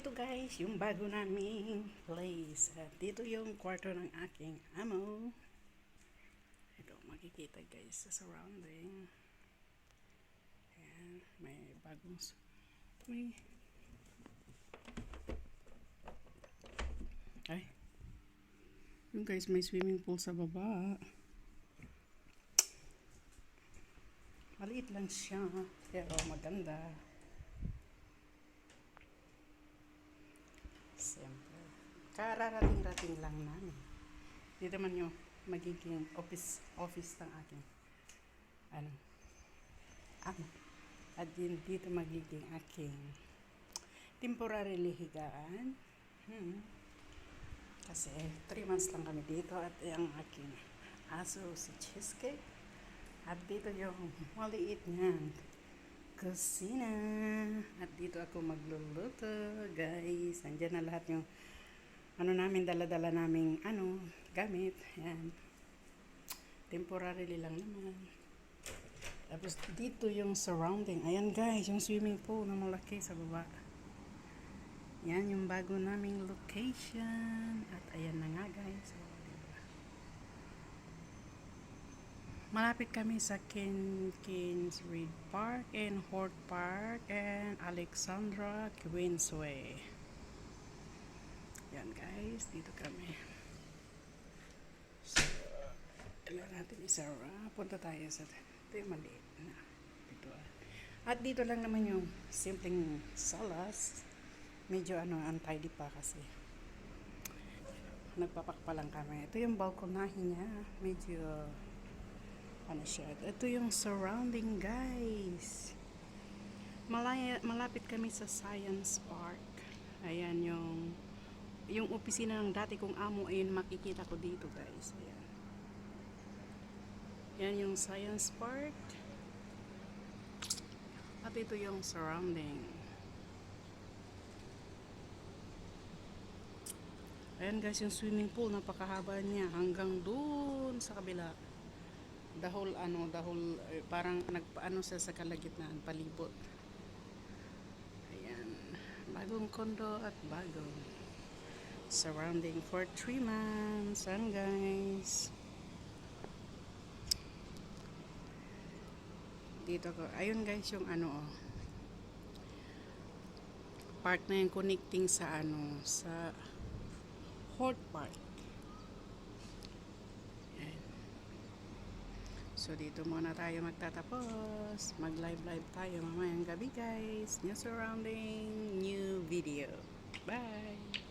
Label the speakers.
Speaker 1: Ito guys, yung bago naming place. At dito yung kwarto ng aking amo. Ito, makikita guys sa surrounding. Ayan, may bagong... May... Ay. Yung guys, may swimming pool sa baba. Maliit lang siya, pero maganda. Siyempre. Kararating-rating lang namin. Dito man yung magiging office office ng aking ano amo. At din dito magiging aking temporary higaan. Hmm. Kasi 3 months lang kami dito at ang aking aso si Cheesecake. At dito yung maliit niyan kusina. At dito ako magluluto, guys. Nandiyan na lahat yung ano namin, dala-dala naming ano, gamit. Ayan. Temporarily lang naman. Tapos dito yung surrounding. Ayan guys, yung swimming pool na malaki sa baba. Yan yung bago naming location. At ayan na nga guys. So, diba? Malapit kami sa Kin Kinsread Park and Hort Park and Alexandra Queensway. Yan guys, dito kami. So, kailangan natin isara. Punta tayo sa ito yung maliit na. Dito ah. At dito lang naman yung simpleng salas. Medyo ano, untidy pa kasi. Nagpapakpa lang kami. Ito yung balkonahin niya. Medyo ano siya. Ito yung surrounding guys. Malaya, malapit kami sa Science Park. Ayan yung yung opisina ng dati kong amo ayun makikita ko dito guys. Ayan. Yan yung Science Park. At ito yung surrounding. Ayan guys, yung swimming pool, napakahaba niya hanggang doon sa kabila the whole ano, the whole eh, parang nagpaano siya sa kalagitnaan, palibot. Ayan. Bagong kondo at bagong surrounding for 3 months. Ayan guys. Dito ko. Ayun guys yung ano oh. Park na yung connecting sa ano, sa Hort Park. So, dito muna tayo magtatapos. Mag-live-live tayo mamayang gabi, guys. New surrounding, new video. Bye!